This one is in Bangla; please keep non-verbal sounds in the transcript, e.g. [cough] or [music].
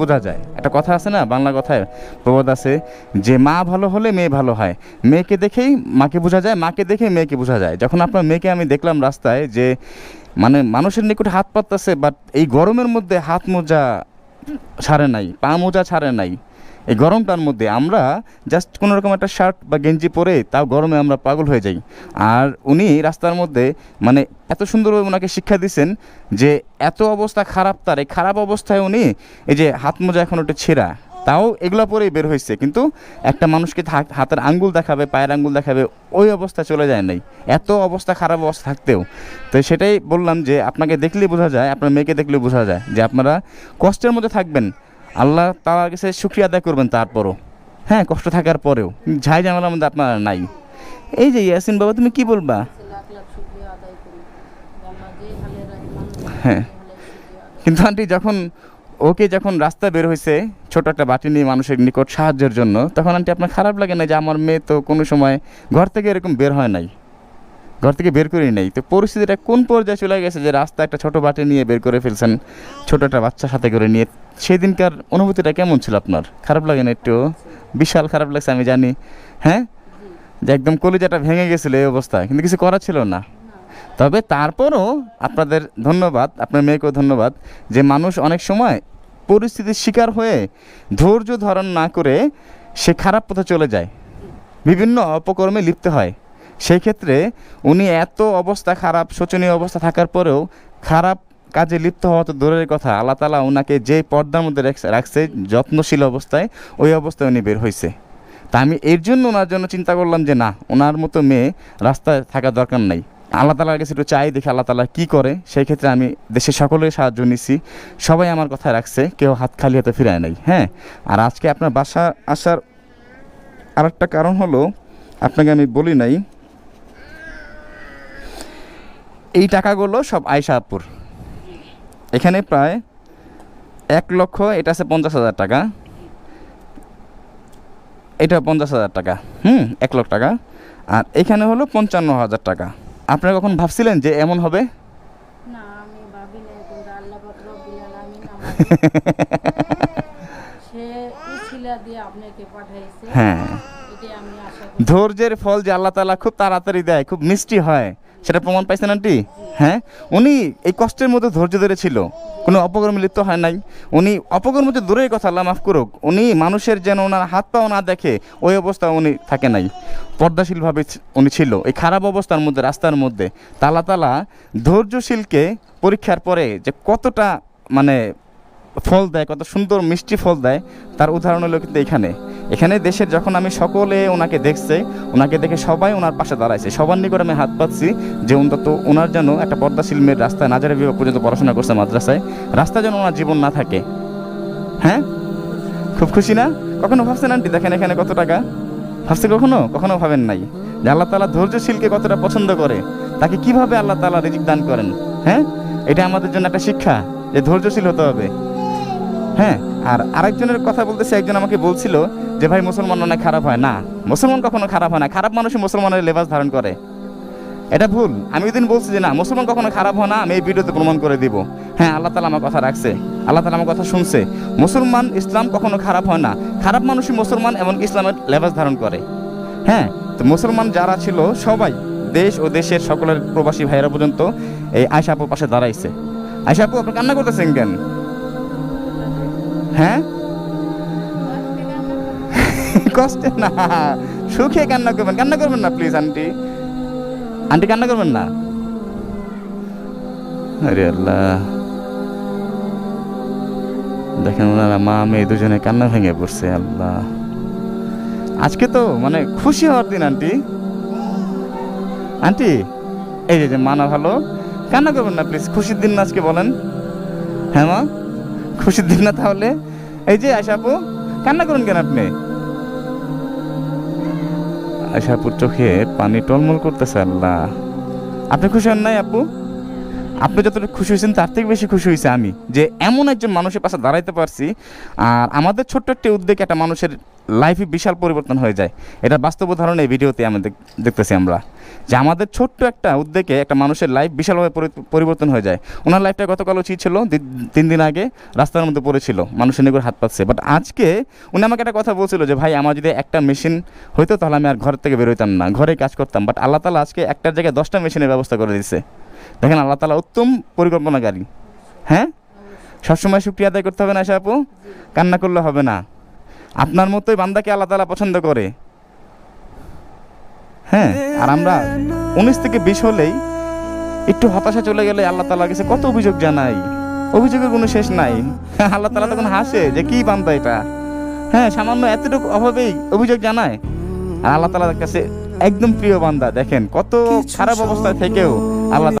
বোঝা যায়। একটা কথা আছে না, বাংলা কথায় প্রবাদ আছে, যে মা ভালো হলে মেয়ে ভালো হয়। মেয়েকে দেখেই মাকে বোঝা যায়, মাকে দেখে মেয়েকে বোঝা যায়। যখন আপনার মেয়েকে আমি দেখলাম রাস্তায় যে মানে মানুষের নিকটে হাত পাততেছে বাট এই গরমের মধ্যে হাত মোজা ছাড়ে নাই, পা মোজা ছাড়ে নাই। এই গরমটার মধ্যে আমরা জাস্ট কোনো রকম একটা শার্ট বা গেঞ্জি পরে তাও গরমে আমরা পাগল হয়ে যাই। আর উনি রাস্তার মধ্যে মানে এত সুন্দরভাবে ওনাকে শিক্ষা দিচ্ছেন যে এত অবস্থা খারাপ তার। এই খারাপ অবস্থায় উনি এই যে হাত মোজা এখন ওটা ছেঁড়া। তাও এগুলো পরেই বের হয়েছে। কিন্তু একটা মানুষকে হাতের আঙ্গুল দেখাবে পায়ের আঙ্গুল দেখাবে ওই অবস্থা চলে যায় নাই। এত অবস্থা খারাপ অবস্থা থাকতেও। তো সেটাই বললাম যে আপনাকে দেখলেই বোঝা যায় আপনার মেয়েকে দেখলেই বোঝা যায় যে আপনারা কষ্টের মধ্যে থাকবেন। আল্লাহ তার কাছে সুক্রিয়া আদায় করবেন তারপরও। হ্যাঁ কষ্ট থাকার পরেও। ঝাই ঝামেলার মধ্যে আপনারা নাই। এই যে ইয়াসিন বাবা তুমি কি বলবা? হ্যাঁ। কিন্তু আন্টি যখন ওকে যখন রাস্তা বের হয়েছে ছোট একটা বাটি নিয়ে মানুষের নিকট সাহায্যের জন্য, তখন আন্টি আপনার খারাপ লাগে না যে আমার মেয়ে তো কোনো সময় ঘর থেকে এরকম বের হয় নাই? ঘর থেকে বের করে নেই। তো পরিস্থিতিটা কোন পর্যায়ে চলে গেছে যে রাস্তা একটা ছোট বাটি নিয়ে বের করে ফেলছেন, ছোট একটা বাচ্চা সাথে করে নিয়ে? সেদিনকার অনুভূতিটা কেমন ছিল আপনার? খারাপ লাগে না একটু? বিশাল খারাপ লাগছে, আমি জানি। হ্যাঁ? যে একদম কলিজাটা ভেঙে গেছিল এই অবস্থায়, কিন্তু কিছু করার ছিল না। তবে তারপরও আপনাদের ধন্যবাদ, আপনার মেয়েকেও ধন্যবাদ যে মানুষ অনেক সময় পরিস্থিতির শিকার হয়ে ধৈর্য ধারণ না করে সে খারাপ পথে চলে যায়। বিভিন্ন অপকর্মে লিপ্ত হয়। সেই ক্ষেত্রে উনি এত অবস্থা খারাপ, শোচনীয় অবস্থা থাকার পরেও খারাপ কাজে লিপ্ত হওয়া তো দূরের কথা। আল্লাহ তালা ওনাকে যে পর্দার মধ্যে রাখছে- যত্নশীল অবস্থায়, ওই অবস্থায় উনি বের হয়েছে। তা আমি এর জন্য ওনার জন্য চিন্তা করলাম যে না ওনার মতো মেয়ে রাস্তায় থাকা দরকার নাই। আল্লাহ তালার কাছে একটু চাই দেখি আল্লাহ তালা কী করে। সেই ক্ষেত্রে আমি দেশের সকলের সাহায্য নিছি। সবাই আমার কথা রাখছে, কেউ হাত খালি হাতে ফিরায় নাই হ্যাঁ? আর আজকে আপনার বাসা আসার আর একটা কারণ হলো, আপনাকে আমি বলি নাই, এই টাকাগুলো সব আয়সাপুর এখানে প্রায় এক লক্ষ, এটা আছে পঞ্চাশ হাজার টাকা। এটা পঞ্চাশ হাজার টাকা, হুম, এক লক্ষ টাকা। আর এখানে হলো পঞ্চান্ন হাজার টাকা। আপনারা কখন ভাবছিলেন যে এমন হবে? [laughs] হ্যাঁ। ধৈর্যের ফল যে আল্লাহ তালা খুব তাড়াতাড়ি দেয় খুব মিষ্টি হয়। সেটা প্রমাণ পাইছেন আন্টি? হ্যাঁ? উনি এই কষ্টের মধ্যে ধৈর্য ধরে ছিল। কোনো অপকর্মে লিপ্ত হয় নাই। উনি অপকর্ম যে দূরের কথা আল্লাহ মাফ করুক, উনি মানুষের যেন ওনার হাত পাও না দেখে ওই অবস্থা উনি থাকে নাই। পর্দাশীলভাবে উনি ছিল। এই খারাপ অবস্থার মধ্যে, রাস্তার মধ্যে তালা তালা ধৈর্যশীলকে পরীক্ষার পরে যে কতটা মানে ফল দেয়, কত সুন্দর মিষ্টি ফল দেয়, তার উদাহরণ হলো কিন্তু এখানে। এখানে দেশের যখন আমি সকলে ওনাকে দেখছে, ওনাকে দেখে সবাই ওনার পাশে দাঁড়াইছে। সবার নিকট আমি হাত পাচ্ছি যে অন্তত ওনার যেন একটা পর্দাশীল মেয়ের রাস্তায় নাজারে বিভাগ পর্যন্ত পড়াশোনা করছে মাদ্রাসায় রাস্তা যেন ওনার জীবন না থাকে। হ্যাঁ? খুব খুশি না? কখনো ভাবছেন আন্টি, দেখেন এখানে কত টাকা? ভাবছে কখনো? কখনো ভাবেন নাই। যে আল্লাহ তালা ধৈর্যশীলকে কতটা পছন্দ করে, তাকে কীভাবে আল্লাহ তালা রিজিক দান করেন? হ্যাঁ? এটা আমাদের জন্য একটা শিক্ষা যে ধৈর্যশীল হতে হবে। হ্যাঁ আর আরেকজনের কথা বলতেছে, একজন আমাকে বলছিল যে, ভাই, মুসলমান অনেক খারাপ হয়। না, মুসলমান কখনো খারাপ হয় না, খারাপ মানুষই মুসলমানের লেবাস ধারণ করে। এটা ভুল। আমি ওই দিন বলছি যে, না, মুসলমান কখনো খারাপ হয় না, আমি এই ভিডিওতে প্রমাণ করে দিব। হ্যাঁ আল্লাহ তালা আমার কথা রাখছে। আল্লাহ তালা আমার কথা শুনছে। মুসলমান, ইসলাম কখনো খারাপ হয় না। খারাপ মানুষই মুসলমান, এমনকি ইসলামের লেবাস ধারণ করে। হ্যাঁ তো মুসলমান যারা ছিল, সবাই দেশ ও দেশের সকলের প্রবাসী ভাইয়েরা পর্যন্ত এই আয়সা আপুর পাশে দাঁড়াইছে। আয়সা আপু, আপনি কান্না করতেছেন কেন? হ্যাঁ? কষ্টে না, সুখে কান্না করবেন কান্না করবেন না প্লিজ আন্টি আন্টি কান্না করবেন না? আরে আল্লাহ। দেখেন ওনারা মা মেয়ে দুজনে কান্না ভেঙে পড়ছে, আল্লাহ। আজকে তো মানে খুশি হওয়ার দিন আন্টি আন্টি এই যে মানা ভালো, কান্না করবেন না প্লিজ খুশির দিন না আজকে বলেন। হ্যাঁ মা, খুশির দিন না তাহলে? এই যে আশা আপু কান্না করুন কেন আপনি? আশা আপুর চোখে পানি টলমল করতেছে আল্লাহ। আপনি খুশি হন নাই আপু? আপনি যতটা খুশি হয়েছেন, তার থেকে বেশি খুশি হয়েছে আমি। যে এমন একজন মানুষের পাশে দাঁড়াইতে পারছি, আর আমাদের ছোট্ট একটি উদ্যোগে একটা মানুষের লাইফে বিশাল পরিবর্তন হয়ে যায়। এটা বাস্তব উদাহরণ এই ভিডিওতে আমি দেখতেছি আমরা। যে আমাদের ছোট্ট একটা উদ্যোগে একটা মানুষের লাইফ বিশালভাবে পরি- পরিবর্তন হয়ে যায়। ওনার লাইফটা গতকাল উচিত ছিল তিন দিন আগে রাস্তার মধ্যে পড়েছিল, মানুষের নিকট হাত পাচ্ছে বাট আজকে উনি আমাকে একটা কথা বলছিল যে, ভাই, আমার যদি একটা মেশিন হইতো, তাহলে আমি আর ঘর থেকে বেরোইতাম না। ঘরে কাজ করতাম। বাট আল্লাহ তালা আজকে একটার জায়গায় দশটা মেশিনের ব্যবস্থা করে দিচ্ছে দেখেন আল্লাহ তালা উত্তম পরিকল্পনাকারী। হ্যাঁ? সবসময় শুক্রিয়া আদায় করতে হবে না আপু? কান্না করলে হবে না। আপনার মতোই বান্দাকে আল্লাহ তালা পছন্দ করে। হ্যাঁ? আর আমরা উনিশ থেকে বিশ হলেই একটু হতাশা চলে গেলে আল্লাহ তালার কাছে কত অভিযোগ জানাই। অভিযোগের কোনো শেষ নাই। [laughs] আল্লাহ তালা তখন হাসে যে কি বান্দা এটা। হ্যাঁ সামান্য এতটুকু অভাবেই অভিযোগ জানায়। আর আল্লাহ তালার কাছে একদম প্রিয় বান্দা দেখেন কত খারাপ অবস্থায় থেকেও আল্লাহ